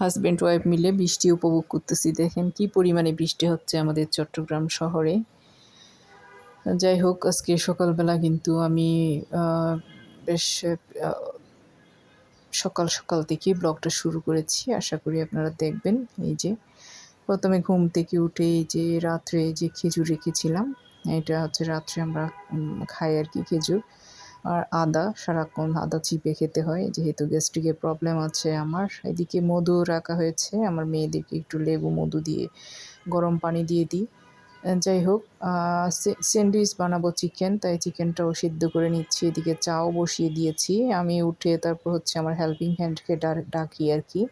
Husband wife মিলে বৃষ্টি উপভোগ করতেছি। দেখেন কি পরিমাণে বৃষ্টি হচ্ছে আমাদের চট্টগ্রাম শহরে। যাই হোক, আজকে সকালবেলা কিন্তু আমি বেশ সকাল সকাল থেকে ব্লগটা শুরু করেছি। আশা করি আপনারা দেখবেন। এই যে, প্রথমে ঘুম থেকে উঠে এই যে রাত্রে যে খেজুর রেখেছিলাম, এটা হচ্ছে রাত্রে আমরা খাই আর কি খেজুর। আর আদা, সারাক্ষণ আদা চিপে খেতে হয়। যেহেতু গ্যাস্ট্রিকের প্রবলেম আছে আমার, এদিকে মধু রাখা হয়েছে। আমার মেয়েদেরকে একটু লেবু, মধু দিয়ে, গরম পানি দিয়ে দিই। যাই হোক স্যান্ডউইচ বানাবো চিকেন তাই চিকেনটাও সিদ্ধ করে নিচ্ছি। এদিকে চাও বসিয়ে দিয়েছি। আমি উঠে তারপর হচ্ছে আমার হেল্পিং হ্যান্ডকে ডাকি আর কি।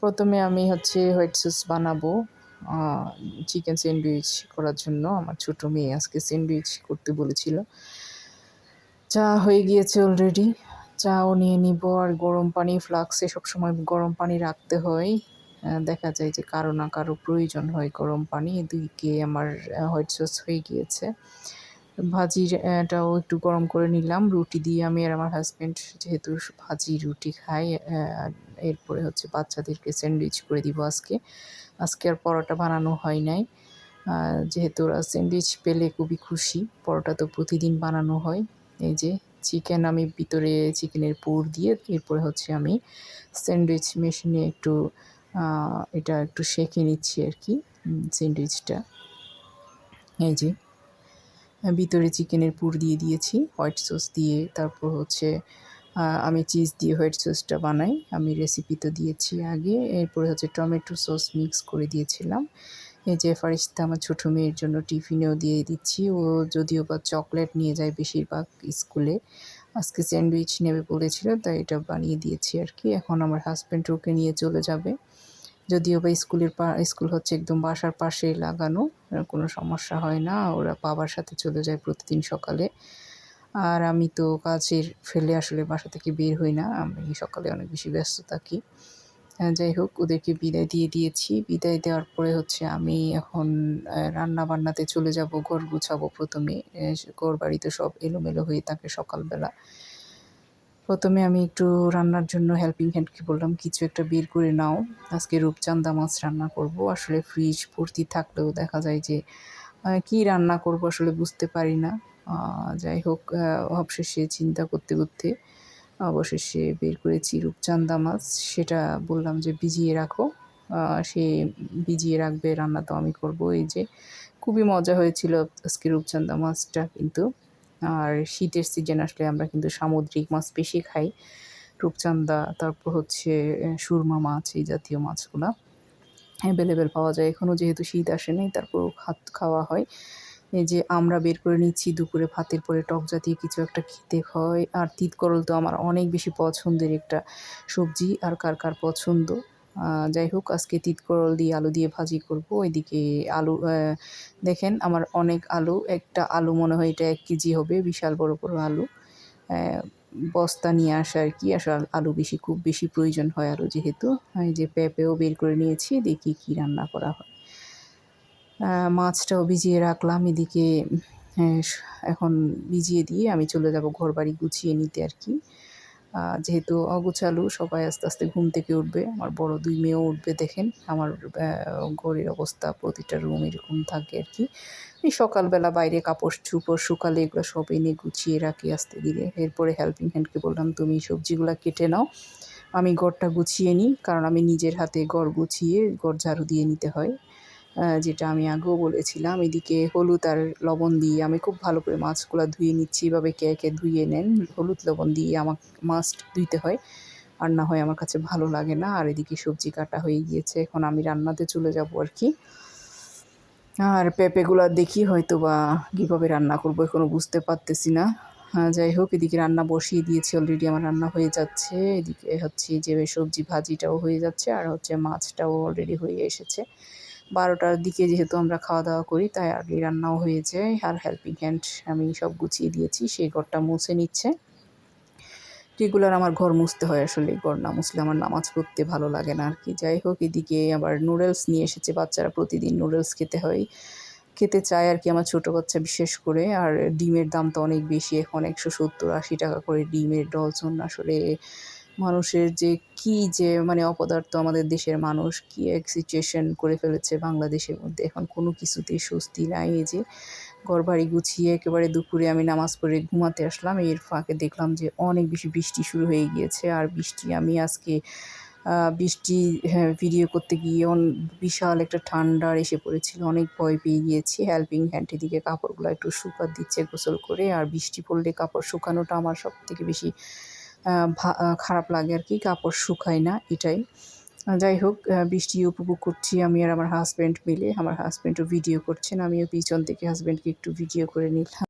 প্রথমে আমি হচ্ছে হোয়াইট সস বানাবো চিকেন স্যান্ডউইচ করার জন্য। আমার ছোট মেয়ে আজকে স্যান্ডউইচ করতে বলেছিল। চা হয়ে গিয়েছে অলরেডি চাও নিয়ে নিব আর গরম পানি ফ্লাক্সে সবসময় গরম পানি রাখতে হয়। দেখা যায় যে কারও না কারও প্রয়োজন হয় গরম পানি, এদিকে আমার হোয়াইট সস হয়ে গিয়েছে। ভাজিটাও একটু গরম করে নিলাম। রুটি দিয়ে আমি আর আমার হাজব্যান্ড যেহেতু ভাজি রুটি খাই এরপরে হচ্ছে বাচ্চাদেরকে স্যান্ডউইচ করে দিব আজকে। আজকে আর পরোটা বানানো হয় নাই। যেহেতু ওরা স্যান্ডউইচ পেলে খুবই খুশি, পরোটা তো প্রতিদিন বানানো হয়। এই যে চিকেন আমি ভিতরে চিকেনের পুর দিয়ে এরপরে হচ্ছে আমি স্যান্ডউইচ মেশিনে একটু এটা একটু সেঁকে নিচ্ছি আর কি স্যান্ডউইচটা। এই যে, ভিতরে চিকেনের পুর দিয়ে দিয়েছি, হোয়াইট সস দিয়ে, তারপর হচ্ছে আমি চিজ দিয়ে হোয়াইট সসটা বানাই। আমি রেসিপি তো দিয়েছি আগে, এরপরে হচ্ছে টমেটো সস মিক্স করে দিয়েছিলাম। এই যে ফারিস্তা, আমার ছোটো মেয়ের জন্য টিফিনেও দিয়ে দিচ্ছি। ও যদিও বা চকলেট নিয়ে যায় বেশিরভাগ স্কুলে। আজকে স্যান্ডউইচ নেবে বলেছিল, তাই এটা বানিয়ে দিয়েছি আর কি। এখন আমার হাজব্যান্ড ওকে নিয়ে চলে যাবে। যদিও বা স্কুলের স্কুল হচ্ছে একদম বাসার পাশেই লাগানো কোনো সমস্যা হয় না। ওরা বাবার সাথে চলে যায় প্রতিদিন সকালে। আর আমি তো কাজের ফেলে আসলে বাসা থেকে বের হই না। আমি সকালে অনেক বেশি ব্যস্ত থাকি। যাই হোক, ওদেরকে বিদায় দিয়ে দিয়েছি। বিদায় দেওয়ার পরে হচ্ছে আমি এখন রান্না বান্নাতে চলে যাব, ঘর গুছাবো প্রথমে। ঘর বাড়িতে সব এলোমেলো হয়ে থাকে সকালবেলা। প্রথমে আমি একটু রান্নার জন্য হেল্পিং হ্যান্ডকে বললাম, কিছু একটা বের করে নাও। আজকে রূপচান্দা মাছ রান্না করব। আসলে ফ্রিজ ভর্তি থাকলেও দেখা যায় যে কী রান্না করব আসলে বুঝতে পারি না। যাই হোক অবশেষে চিন্তা করতে করতে অবশেষে বের করেছি রূপচান্দা মাছ। সেটা বললাম যে ভিজিয়ে রাখো। সে ভিজিয়ে রাখবে, রান্না তো আমি করব। এই যে খুবই মজা হয়েছিল আজকে রূপচান্দা মাছটা কিন্তু। আর শীতের সিজন আসলে আমরা কিন্তু সামুদ্রিক মাছ বেশি খাই। রূপচান্দা তারপর হচ্ছে সুরমা মাছ, এই জাতীয় মাছগুলা। অ্যাভেলেবেল পাওয়া যায়। এখনও যেহেতু শীত আসে নাই তারপর ভাত খাওয়া হয়। এই যে আমরা বের করে নিচ্ছি দুপুরে ভাতের পরে টক জাতীয় কিছু একটা খেতে হয়। আর তিত করল তো আমার অনেক বেশি পছন্দের একটা সবজি। আর কার কার পছন্দ? যাই হোক, আজকে তিত করল দিয়ে আলু দিয়ে ভাজি করব। ওইদিকে আলু দেখেন আমার অনেক আলু, একটা আলু মনে হয় এটা এক কেজি হবে, বিশাল বড় বড় আলু। বস্তা নিয়ে আসা আর কি, আসলে আলু বেশি, খুব বেশি প্রয়োজন হয় আলু যেহেতু। এই যে পেঁপেও বের করে নিয়েছি, দেখি কি রান্না করা হয়। মাছটাও ভিজিয়ে রাখলাম এদিকে এখন ভিজিয়ে দিয়ে আমি চলে যাব ঘর বাড়ি গুছিয়ে নিতে আর কি। যেহেতু অগুছালু, সবাই আস্তে আস্তে ঘুম থেকে উঠবে। আমার বড় দুই মেয়েও উঠবে, দেখেন। আমার ঘরের অবস্থা, প্রতিটা রুম এরকম থাকে আর কি। এই সকালবেলা বাইরে কাপড় চুপড় শুকালে এগুলো সব এনে গুছিয়ে রাখি আস্তে ধীরে। এরপরে হেল্পিং হ্যান্ডকে বললাম, তুমি সবজিগুলো কেটে নাও। আমি ঘরটা গুছিয়ে নিই। কারণ আমি নিজের হাতে ঘর গুছিয়ে ঘর ঝাড়ু দিয়ে নিতে হয়। যেটা আমি আগেও বলেছিলাম এদিকে হলুদ আর লবণ দিয়ে আমি খুব ভালো করে মাছগুলো ধুয়ে নিচ্ছি। এভাবে কে কে ধুয়ে নেন হলুদ লবণ দিয়ে আমার মাছ ধুইতে হয়। আর না হয় আমার কাছে ভালো লাগে না। আর এদিকে সবজি কাটা হয়ে গিয়েছে এখন আমি রান্নাতে চলে যাব আর কি। আর পেঁপেগুলো দেখি হয়তো বা কীভাবে রান্না করব এখনও বুঝতে পারতেছি না। হ্যাঁ, যাই হোক এদিকে রান্না বসিয়ে দিয়েছি অলরেডি আমার রান্না হয়ে যাচ্ছে। এদিকে হচ্ছে যে সবজি ভাজিটাও হয়ে যাচ্ছে আর হচ্ছে মাছটাও অলরেডি হয়ে এসেছে। বারোটার দিকে যেহেতু আমরা খাওয়া দাওয়া করি, তাই আগে রান্নাও হয়ে যায় আর হেল্পিং হ্যান্ড আমি সব গুছিয়ে দিয়েছি, সেই ঘরটা মুছে নিচ্ছে। রেগুলার আমার ঘর মুছতে হয় আসলে, ঘর না মুছলে আমার নামাজ পড়তে ভালো লাগে না আর কি। যাই হোক, এদিকে আবার নুডলস নিয়ে এসেছে বাচ্চারা, প্রতিদিন নুডলস খেতে হয়। খেতে চায় আর কি আমার ছোটো বাচ্চা বিশেষ করে, আর ডিমের দাম তো অনেক বেশি, এখন একশো সত্তর আশি টাকা করে ডিমের ডজন আসলে। মানুষের যে কি যে মানে অপদার্থ আমাদের দেশের মানুষ কি এক সিচুয়েশন করে ফেলেছে বাংলাদেশের মধ্যে। এখন কোনো কিছুতেই স্বস্তি নাই এই যে ঘর বাড়ি গুছিয়ে একেবারে দুপুরে আমি নামাজ পড়ে ঘুমাতে আসলাম, এর ফাঁকে দেখলাম যে অনেক বেশি বৃষ্টি শুরু হয়ে গিয়েছে। আর বৃষ্টি, আমি আজকে বৃষ্টি হ্যাঁ ভিডিও করতে গিয়ে অন- বিশাল একটা ঠান্ডার এসে পড়েছিল, অনেক ভয় পেয়ে গিয়েছি। হেল্পিং হ্যান্ড এদিকে কাপড়গুলো একটু শুকাত দিচ্ছে গোসল করে, আর বৃষ্টি পড়লে কাপড় শুকানোটা আমার সব থেকে বেশি খারাপ লাগে আর কি, কাপড় শুকায় না, এটাই। যাই হোক বৃষ্টি উপভোগ করছি, আমি আর আমার হাজব্যান্ড মিলে। আমার হাজব্যান্ডও ভিডিও করছেন, আমিও পিছন থেকে হাজব্যান্ডকে একটু ভিডিও করে নিলাম।